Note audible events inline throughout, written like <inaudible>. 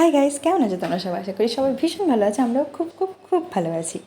Hi guys কেমন আছো তোমরা সবাই? আশা করি সবাই ভীষণ ভালো আছে, আমরাও খুব খুব খুব ভালো আছি।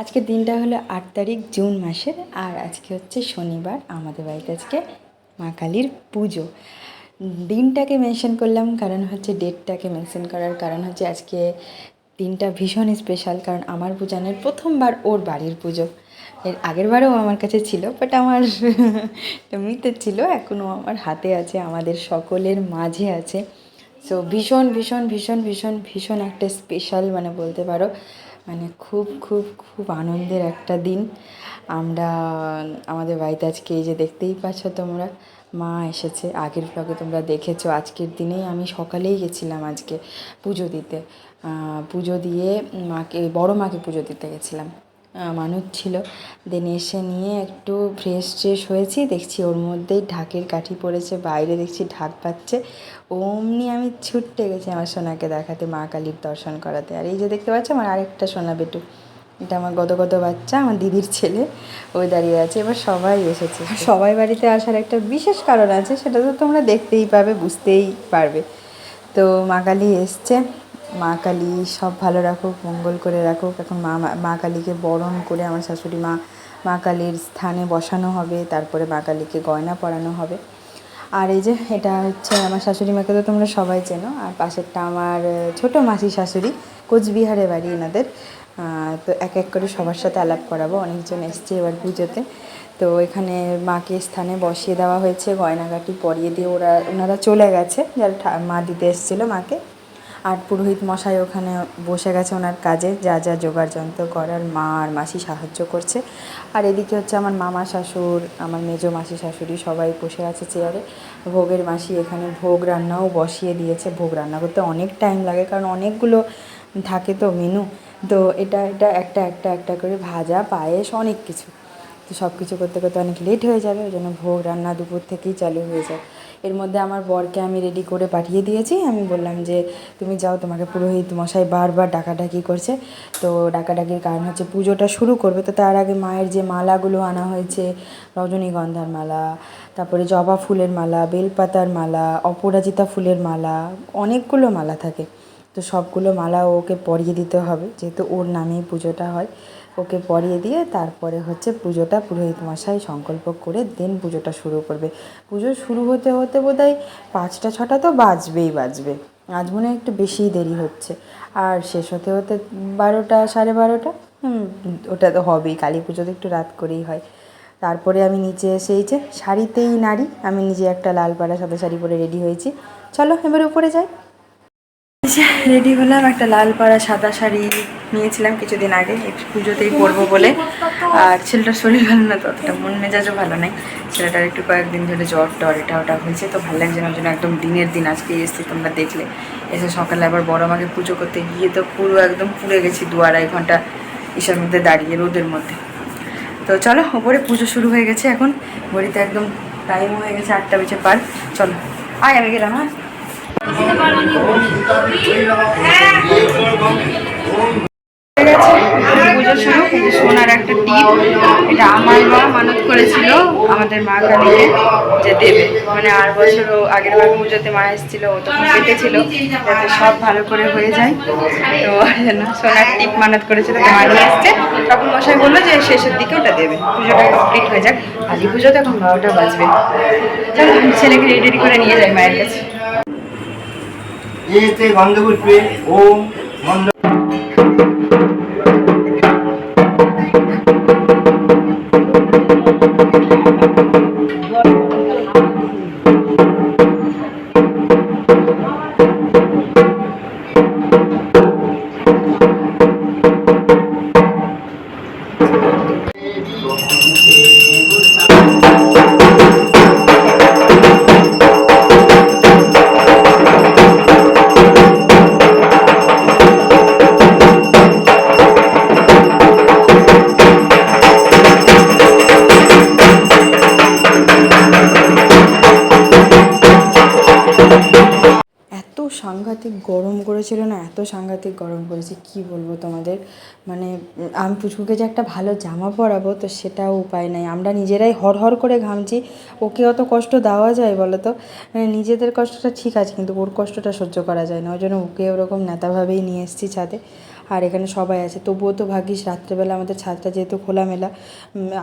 আজকের দিনটা হলো আট তারিখ, জুন মাসের, আর আজকে হচ্ছে শনিবার, আমাদের বাড়িতে আজকে মা কালীর পুজো। দিনটাকে মেনশন করলাম কারণ হচ্ছে ডেটটাকে মেনশন করার কারণ হচ্ছে আজকে দিনটা ভীষণ স্পেশাল কারণ আমার পূজানের প্রথমবার ওর বাড়ির পুজো। এর আগের বারেও আমার কাছে ছিল বাট আমার <laughs> এমনিতে ছিল এখনও আমার হাতে আছে, আমাদের সকলের মাঝে আছে। সো ভীষণ ভীষণ ভীষণ ভীষণ ভীষণ একটা স্পেশাল মানে বলতে পারো। মানে খুব খুব খুব আনন্দের একটা দিন। আমরা, আমাদের বাড়িতে আজকে এই যে দেখতেই পাচ্ছ তোমরা, মা এসেছে। আগের ব্লগে তোমরা দেখেছ, আজকের দিনেই আমি সকালেই গেছিলাম আজকে পুজো দিতে। পুজো দিয়ে মাকে, বড় মাকে পুজো দিতে গেছিলাম। মানুষ ছিল। দেন এসে নিয়ে একটু ফ্রেশ ট্রেশ হয়েছি, দেখছি ওর মধ্যেই ঢাকের কাঠি পড়েছে, বাইরে দেখছি ঢাক পাচ্ছে। অমনি আমি ছুটতে গেছি আমার সোনাকে দেখাতে, মা কালীর দর্শন করাতে। আর এই যে দেখতে পাচ্ছ, আমার আরেকটা সোনা বেটু। এটা আমার গত গত বাচ্চা, আমার দিদির ছেলে। ওই দাঁড়িয়ে আছে, এবার সবাই এসেছে। সবাই বাড়িতে আসার একটা বিশেষ কারণ আছে, সেটা তো তোমরা দেখতেই পাবে, বুঝতেই পারবে। তো মা কালী এসছে। মা কালী সব ভালো রাখুক, মঙ্গল করে রাখুক। এখন মা মা কালীকে বরণ করে আমার শাশুড়ি মা মা কালীর স্থানে বসানো হবে, তারপরে মা কালীকে গয়না পরানো হবে। আর এই যে, এটা হচ্ছে আমার শাশুড়ি মাকে তো তোমরা সবাই চেনো, আর পাশেরটা আমার ছোট মাসি শাশুড়ি, কোচবিহারে বাড়ি এনাদের। তো এক এক করে সবার সাথে আলাপ করাবো, অনেকজন এসছে এবার পুজোতে। তো এখানে মাকে স্থানে বসিয়ে দেওয়া হয়েছে, গয়নাগাটি পরিয়ে দিয়ে ওরা, ওনারা চলে গেছে, যারা মা দিতে এসেছিল মাকে। আর পুরোহিত মশাই ওখানে বসে গেছে ওনার কাজে, যা যা জোগাড় যন্ত্র করার মা আর মাসি সাহায্য করছে। আর এদিকে হচ্ছে আমার মামা শাশুড়, আমার মেজো মাসি শাশুড়ি সবাই বসে আছে চেয়ারে ভোগের মাসি এখানে ভোগ রান্নাও বসিয়ে দিয়েছে। ভোগ রান্না করতে অনেক টাইম লাগে কারণ অনেকগুলো থাকে তো মেনু তো এটা এটা একটা একটা একটা করে ভাজা, পায়েস অনেক কিছু। তো সব কিছু করতে করতে অনেক লেট হয়ে যাবে, ওই জন্য ভোগ রান্না দুপুর থেকেই চালু হয়ে যায়। এর মধ্যে আমার বরকে আমি রেডি করে পাঠিয়ে দিয়েছি। আমি বললাম যে, তুমি যাও, তোমাকে পুরোহিত মশাই বারবার ডাকাডাকি করছে। তো ডাকাডাকির কারণ হচ্ছে পুজোটা শুরু করবে। তো তার আগে মায়ের যে মালাগুলো আনা হয়েছে, রজনীগন্ধার মালা, তারপরে জবা ফুলের মালা, বেলপাতার মালা, অপরাজিতা ফুলের মালা, অনেকগুলো মালা থাকে। তো সবগুলো মালা ওকে পরিয়ে দিতে হবে, যেহেতু ওর নামেই পুজোটা হয়। ওকে পরিয়ে দিয়ে তারপরে হচ্ছে পুজোটা পুরোহিত মশাই সংকল্প করে দেন পুজোটা শুরু করবে। পুজো শুরু হতে হতে বোধহয় পাঁচটা, ছটা তো বাজবেই বাজবে। আজ মনে হয় একটু বেশিই দেরি হচ্ছে। আর শেষ হতে হতে বারোটা, সাড়ে বারোটা, হুম, ওটা তো হবেই, কালী পুজো তো একটু রাত করেই হয়। তারপরে আমি নিচে এসে এই যে শাড়িতেই নারী আমি নিজে একটা লাল পাড়া সাদা শাড়ি পরে রেডি হয়েছি। চলো এবার উপরে যাই। রেডি হলাম একটা লাল পাড়া সাদা শাড়ি নিয়েছিলাম কিছুদিন আগে পুজোতেই পরবো বলে। আর ছেলেটার শরীর ভালো না তো, অতটা মন মেজাজও ভালো নেই। ছেলেটার একটু কয়েকদিন ধরে জ্বর টর এটা ওটা হয়েছে, তো ভালো লাগছে না জন্য একদম দিনের দিন, আজকে এসেছি তোমরা দেখলে। এসে সকালে আবার বড় মাকে পুজো করতে গিয়ে তো পুরো একদম পুড়ে গেছি দু আড়াই ঘণ্টা ইসের মধ্যে দাঁড়িয়ে রোদের মধ্যে। তো চলো, ওপরে পুজো শুরু হয়ে গেছে এখন। ঘড়িতে একদম টাইম হয়ে গেছে আটটা বেজে পার। চলো, আয় আমি গেলাম হ্যাঁ মানে যাতে সব ভালো করে হয়ে যায়। তো সোনার টিপ মানত করেছিল তো মশাই বলল যে শেষের দিকে ওটা দেবে। পুজোটা কমপ্লিট হয়ে যাক। কালী পুজোতে এখন বারোটা বাজবে। ছেলেকে রেডি করে নিয়ে যাই মায়ের কাছে। এতে গন্ধপুষ্পে। ওম গন্ধ Thank সাংঘাতিক গরম করেছিল না? এত সাংঘাতিক গরম করেছে, কি বলব তোমাদের? মানে আমি পুচকুকে যে একটা ভালো জামা পরাবো, তো সেটাও উপায় নাই। আমরা নিজেরাই হরহর করে ঘামছি। ওকে অত কষ্ট দেওয়া যায় বলো তো? মানে নিজেদের কষ্টটা ঠিক আছে, কিন্তু ওর কষ্টটা সহ্য করা যায় না। ওই জন্য ওকে ওরকম নেতাভাবেই নিয়ে এসেছি ছাদে। আর এখানে সবাই আছে। তবুও তো ভাগ্যিস রাত্রেবেলা আমাদের ছাদটা যেহেতু খোলামেলা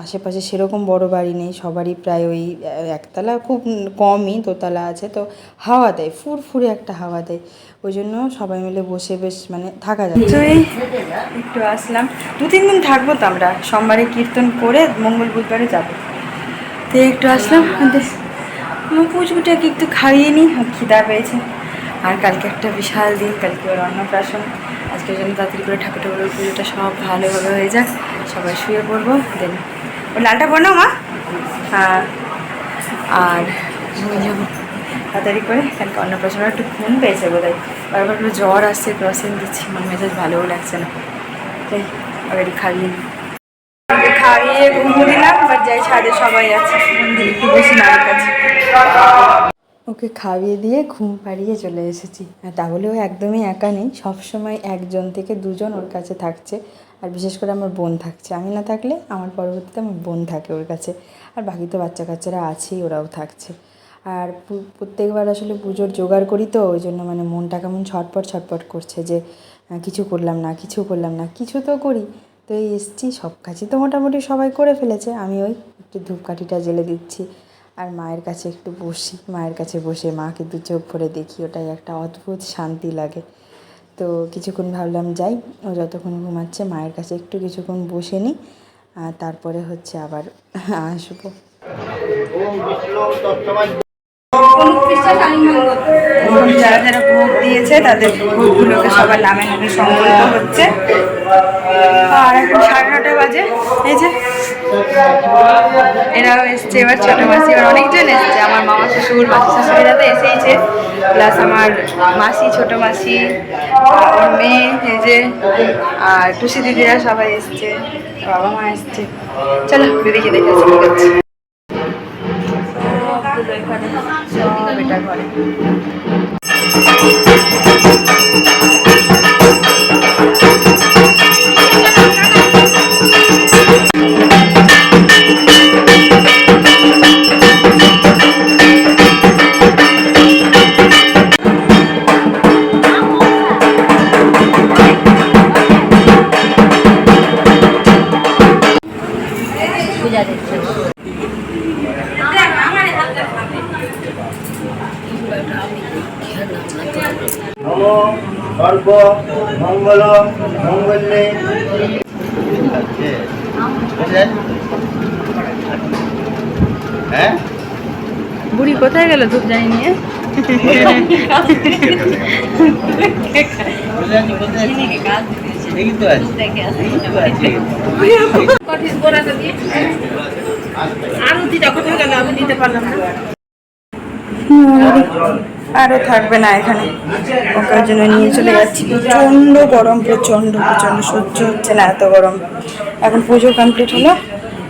আশেপাশে সেরকম বড় বাড়ি নেই। সবারই প্রায় ওই একতলা খুব কমই দোতলা আছে। তো হাওয়া দেয়, ফুরফুরে একটা হাওয়া দেয়। ওই জন্য সবাই মিলে বসে বেশ মানে থাকা যায়। তো একটু আসলাম। দু, তিন দিন থাকব তো আমরা। সোমবারে কীর্তন করে মঙ্গল বুধবারে যাব। তো একটু আসলাম। পুচকুটাকে একটু খাইয়ে নিই। খিদা পেয়েছে। আর কালকে একটা বিশাল দিন, কালকে ওর অন্নপ্রাশন। আজকের জন্য তাড়াতাড়ি করে ঠাকুর ঠাকুরের পুজোটা সব ভালোভাবে হয়ে যাক, সবাই শুয়ে পড়ব, দেন। ও লালটা পড়ো মা? হ্যাঁ। আর যাব। তাড়াতাড়ি করে কালকে অন্নপ্রাশন একটু ঘুম পেয়েছে বোধ হয় বারবার একটু জ্বর আসছে, ক্রসিং দিচ্ছি, মন মেজাজ ভালোও লাগছে না। তাই আগে খাইয়ে নিই খাইয়ে ঘুমো দিলাম, এবার যাই ছাদে সবাই আছে একটু বসি মায়ের কাছে। ওকে খাইয়ে দিয়ে ঘুম পাড়িয়ে চলে এসেছি। তা বলেও একদমই একা নেই, সবসময় একজন থেকে দুজন ওর কাছে থাকছে। আর বিশেষ করে আমার বোন থাকছে। আমি না থাকলে আমার পরবর্তীতে আমার বোন থাকে ওর কাছে। আর বাকি তো বাচ্চা কাচ্চারা আছেই, ওরাও থাকছে। আর প্রত্যেকবার আসলে পুজোর জোগাড় করি তো, ওই জন্য মানে মনটা কেমন ছটপট ছটপট করছে যে কিছু করলাম না, কিছু করলাম না, কিছু তো করি। তো এই এসছি, সব কাজই তো মোটামুটি সবাই করে ফেলেছে। আমি ওই একটু ধূপকাঠিটা জ্বেলে দিচ্ছি। আর মায়ের কাছে একটু বসি মায়ের কাছে বসে মাকে দু চোখ ভরে দেখি ওটাই একটা অদ্ভুত শান্তি লাগে তো কিছুক্ষণ ভাবলাম যাই ও যতক্ষণ ঘুমাচ্ছে মায়ের কাছে একটু কিছুক্ষণ বসে নিই তারপরে হচ্ছে আবার আসব যারা যারা ভোগ দিয়েছে, তাদের ভোগগুলোকে সবার নামে নামে সংকল্প হচ্ছে। আর এখন সাড়ে নটা বাজে। এই যে, এরাও এসছে, এবার ছোটো মাসি, এবার অনেকজন এসছে। আমার মামা শ্বশুর মাসি শাশুড়িরা তো এসেইছে। প্লাস আমার মাসি, ছোটো মাসি আর ওর মেয়ে, এই যে, আর টুসি দিদিরা সবাই এসছে, বাবা মা এসছে। চলো, দিদিকে দেখে আসি। সর্ব মঙ্গল মঙ্গলে হ্যাঁ? বুড়ি কোথায় গেল ধূপ জানি নিয়ে ঠিকই তো আছে। ঠিকই তো আছে। আরও থাকবে না এখানে। ওকে জন্য নিয়ে চলে যাচ্ছি। প্রচণ্ড গরম, প্রচণ্ড প্রচণ্ড। সহ্য হচ্ছে না এত গরম। এখন পুজো কমপ্লিট হলো।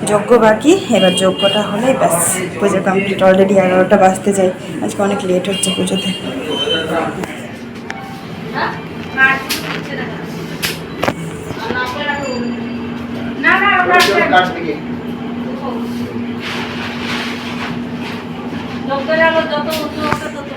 যজ্ঞ বাকি। এবার যজ্ঞটা হলে ব্যাস। পুজো কমপ্লিট অলরেডি এগারোটা বাজতে যাই আজকে অনেক লেট হচ্ছে পুজোতে। যাও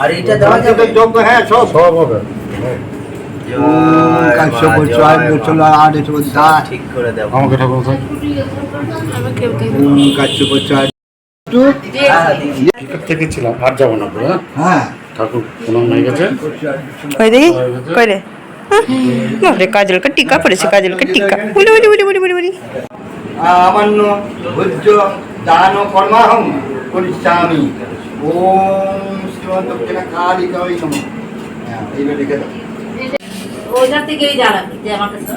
আর এটা দেওয়া যাবে? যোগ্য হ্যাঁ সব। সব হবে। ওম কাশ্যপ চলো আর এসব করে আমাকে ঠাকুর স্যার ওম কাশ্যপ জয় টিকিট থেকে ছিলাম আর যাব না হ্যাঁ? হ্যাঁ। ঠাকুর প্রণাম হয়ে গেছে। কই দেখি? কই রে? বাপরে কাজল কা টিকা পড়েছে কাজল কা টিকা। উলি উলি উলি উলি উলি উলি আমান্য ভোজ্য দান কর্মাহম করিষ্যামি। ওম হ্যাঁ ওইটা থেকেই জ্বালাবি যে আমার কাছে।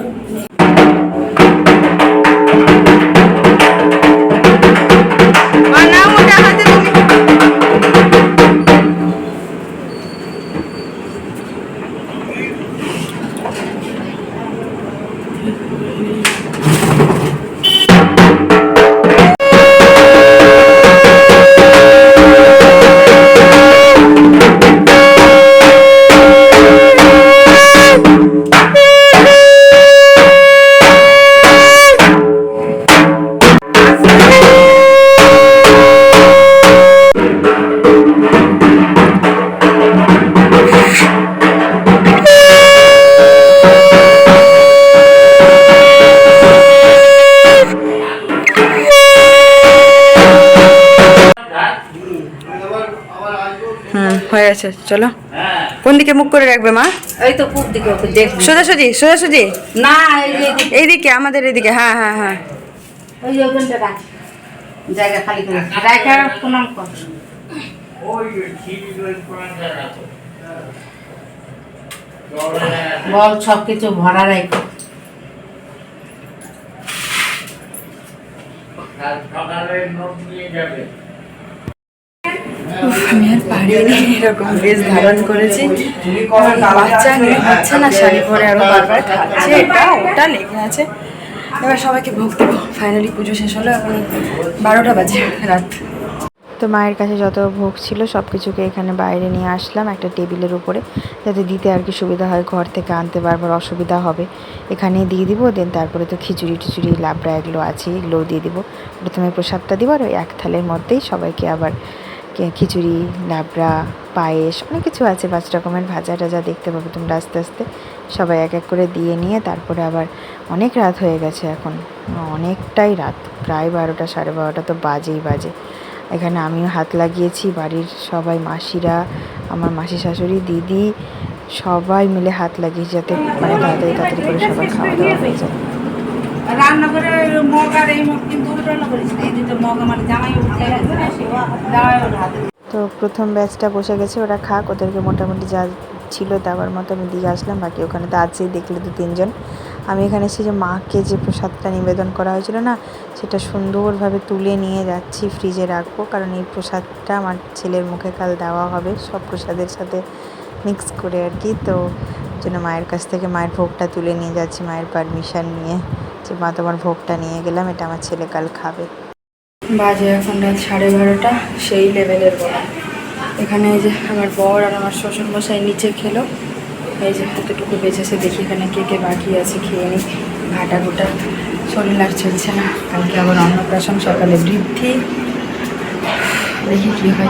গেছে চলো। কোন দিকে মুখ করে রাখবে মা? এই তো খুব দিকে দেখ সোজাসুজি সোজাসুজি। না এই এইদিকে আমাদের এইদিকে হ্যাঁ হ্যাঁ হ্যাঁ। ওই যে ওখানটা রাখ। জায়গা খালি করে রাখা। প্রণাম কর। বল সব কিছু ভরা রাখো। আমি আর পারিনি এরকম ড্রেস ধারণ করেছি। বাচ্চা নিয়ে হচ্ছে না, শাড়ি পরে বারবার খাচ্ছে, এটা, ওটা লেগে আছে। এবার সবাইকে ভোগ দেবো। ফাইনালি পুজো শেষ হলো, এখন বারোটা বাজে রাত। তো মায়ের কাছে যত ভোগ ছিল সব কিছুকে এখানে বাইরে নিয়ে আসলাম একটা টেবিলের উপরে, যাতে দিতে আর কি সুবিধা হয়, ঘর থেকে আনতে বারবার অসুবিধা হবে। এখানে দিয়ে দিব, দেন তারপরে তো খিচুড়ি টিচুড়ি, লাবড়া এগুলো আছে এগুলোও দিয়ে দিব। প্রথমে প্রসাদটা দিব, আর ওই এক থালের মধ্যেই সবাইকে আবার খিচুড়ি লাবড়া পায়েস, অনেক কিছু আছে। পাঁচ রকমের ভাজা টাজা দেখতে পাবে তোমরা আস্তে আস্তে। সবাই এক এক করে দিয়ে নিয়ে তারপরে আবার অনেক রাত হয়ে গেছে এখন। অনেকটাই রাত, প্রায় বারোটা, সাড়ে বারোটা তো বাজেই বাজে। এখানে আমিও হাত লাগিয়েছি, বাড়ির সবাই, মাসিরা, আমার মাসি শাশুড়ি, দিদি, সবাই মিলে হাত লাগিয়েছি যাতে মানে তাড়াতাড়ি তাড়াতাড়ি করে সবার খাওয়া দাওয়া হয়ে যায়। এই মগ কিন্তু এই দুটো মগ আমার জামাই উঠে গেছে ওর হাতে তো প্রথম ব্যাচটা বসে গেছে, ওরা খাক, ওদেরকে মোটামুটি যা ছিল দেওয়ার মতো আমি দিয়ে আসলাম, বাকি ওখানে তো আছেই, দেখলে দু তিনজন। আমি এখানে এসে যে মাকে যে প্রসাদটা নিবেদন করা হয়েছিল না, সেটা সুন্দরভাবে তুলে নিয়ে যাচ্ছি, ফ্রিজে রাখব, কারণ এই প্রসাদটা আমার ছেলের মুখে কাল দেওয়া হবে, সব প্রসাদের সাথে মিক্স করে আর কি, তো জন্য মায়ের কাছ থেকে মায়ের ভোগটা তুলে নিয়ে যাচ্ছি, মায়ের পারমিশন নিয়ে। যে মা তোমার ভোগটা নিয়ে গেলাম, এটা আমার ছেলে কাল খাবে। বাজে এখন রাত সাড়ে বারোটা, সেই লেভেলের বড়া। এখানে এই যে আমার বর আর আমার শ্বশুর মশাই নিচে খেলো। এই যে এতটুকু বেঁচেছে, দেখি এখানে কে কে বাকি আছে, খেয়ে নিই। ঘাটা গোটা, শরীর আর চলছে না। কালকে আবার অন্নপ্রাশন, সকালে বৃদ্ধি। দেখি কী হয়।